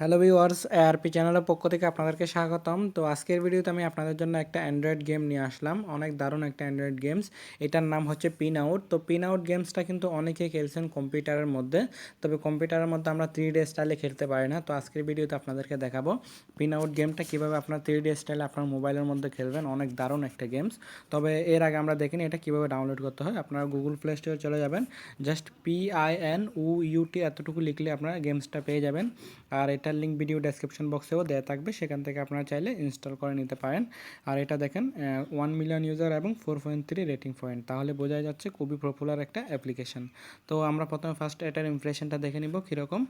Hello viewers ARP চ্যানেলের পক্ষ থেকে আপনাদেরকে স্বাগতম। তো আজকের ভিডিওতে আমি আপনাদের জন্য একটা অ্যান্ড্রয়েড গেম নিয়ে আসলাম। অনেক দারুণ একটা অ্যান্ড্রয়েড গেমস এটার নাম হচ্ছে পিন আউট তো পিন আউট গেমসটা কিন্তু অনেকেই খেলছেন কম্পিউটারের মধ্যে। তবে কম্পিউটারের মধ্যে আমরা থ্রি ডি স্টাইলে খেলতে পারি না। তো আজকের ভিডিওতে আপনাদেরকে দেখাবো পিন আউট গেমটা কীভাবে আপনার থ্রি ডি স্টাইলে আপনার মোবাইলের মধ্যে খেলবেন। অনেক দারুণ একটা গেমস তবে এর আগে আমরা দেখিনি এটা কীভাবে ডাউনলোড করতে হয়। আপনারা গুগল প্লে স্টোরে চলে যাবেন। Just P I N U T এতটুকু লিখলে আপনারা গেমসটা পেয়ে যাবেন। আর এটার লিঙ্ক ভিডিও ডেসক্রিপশন বক্সেও দেওয়া থাকবে, সেখান থেকে আপনারা চাইলে ইনস্টল করে নিতে পারেন। আর এটা দেখেন ওয়ান মিলিয়ন ইউজার এবং four point three rating point তাহলে বোঝা যাচ্ছে খুবই পপুলার একটা অ্যাপ্লিকেশন তো আমরা প্রথমে ফার্স্ট এটার ইমপ্রেশনটা দেখে নিব, কীরকম?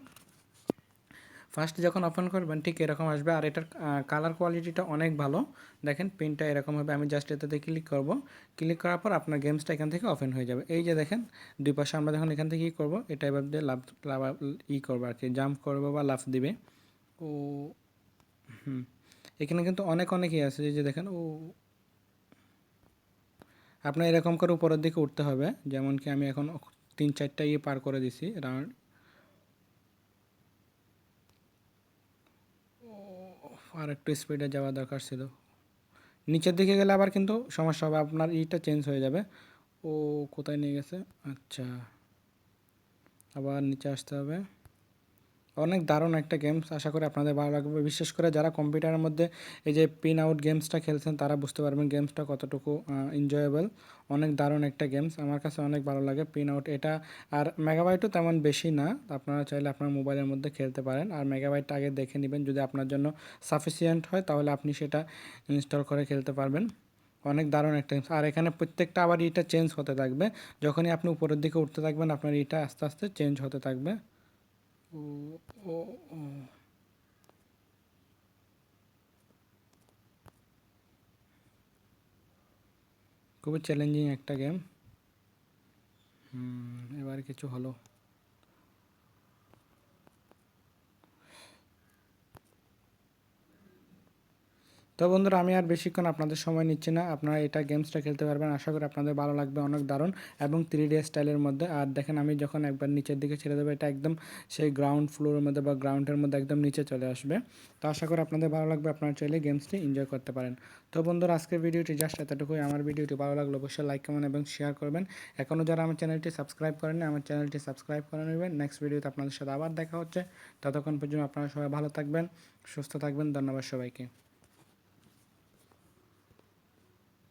ফার্স্ট যখন ওপেন করবেন, ঠিক এরকম আসবে। আর এটার কালার কোয়ালিটিটা অনেক ভালো। দেখেন পিনটা এরকম হবে। আমি জাস্ট এটাতে ক্লিক করব। ক্লিক করার পর আপনার গেমসটা এখান থেকে ওপেন হয়ে যাবে। এই যে দেখেন, দুই পাশে আমরা যখন এখান থেকে কী করব, এটা এবার দিয়ে লাভ লাভ, ই করব আর কি। জাম্প করব বা লাফ দিবে। ও, হুম। এখানে কিন্তু অনেক অনেকই আছে। যে দেখেন, ও। আপনার এরকম করে উপরের দিকে উঠতে হবে। যেমন কি আমি এখন তিন, চারটা ইয়ে পার করে দিছি। রাউন্ড আর একটু স্পিডে যাওয়া দরকার ছিল। নিচের দিকে গেলে আবার কিন্তু সমস্যা হবে, আপনার ইটা চেঞ্জ হয়ে যাবে। ও কোথায় নিয়ে গেছে? আচ্ছা। আবার নিচে আসতে হবে। অনেক দারুণ একটা গেমস আশা করি আপনাদের ভালো লাগবে। বিশেষ করে যারা কম্পিউটারের মধ্যে এই যে পিন আউট গেমসটা খেলছেন, তারা বুঝতে পারবেন গেমসটা কতটুকু এনজয়েবল অনেক দারুণ একটা গেমস আমার কাছে অনেক ভালো লাগে পিন আউট এটা আর মেগাবাইটও তেমন বেশি না। আপনারা চাইলে আপনার মোবাইলের মধ্যে খেলতে পারেন। আর মেগাবাইটটা আগে দেখে নেবেন। যদি আপনার জন্য সাফিসিয়েন্ট হয়, তাহলে আপনি সেটা ইনস্টল করে খেলতে পারবেন। অনেক দারুণ একটা গেমস আর এখানে প্রত্যেকটা আবার ইটা চেঞ্জ হতে থাকবে। যখনই আপনি উপরের দিকে উঠতে থাকবেন, আপনার ইটা আস্তে আস্তে চেঞ্জ হতে থাকবে। ও ও ও খুবই চ্যালেঞ্জিং একটা গেম হুম এবার কিছু হলো তো বন্ধুরা, আমি আর বেশিক্ষণ আপনাদের সময় নিচ্ছি না। আপনারা এটা গেমসটা খেলতে পারবেন। আশা করি আপনাদের ভালো লাগবে, অনেক দারুণ এবং থ্রি ডি স্টাইলের মধ্যে। আর দেখেন, আমি যখন একবার নিচের দিকে ছেড়ে দেবো, এটা একদম সেই গ্রাউন্ড ফ্লোরের মধ্যে বা গ্রাউন্ডের মধ্যে একদম নিচে চলে আসবে। তো আশা করি আপনাদের ভালো লাগবে। আপনারা চাইলে গেমসটি এনজয় করতে পারেন। তো বন্ধুরা, আজকের ভিডিওটি জাস্ট এতটুকুই। আমার ভিডিওটি ভালো লাগল অবশ্যই লাইক কমেন্ট এবং শেয়ার করবেন। এখনও যারা আমার চ্যানেলটি সাবস্ক্রাইব করেন আমার চ্যানেলটি সাবস্ক্রাইব করে নেবেন। নেক্সট ভিডিওতে আপনাদের সাথে আবার দেখা হচ্ছে। ততক্ষণ পর্যন্ত আপনারা সবাই ভালো থাকবেন, সুস্থ থাকবেন। ধন্যবাদ সবাইকে।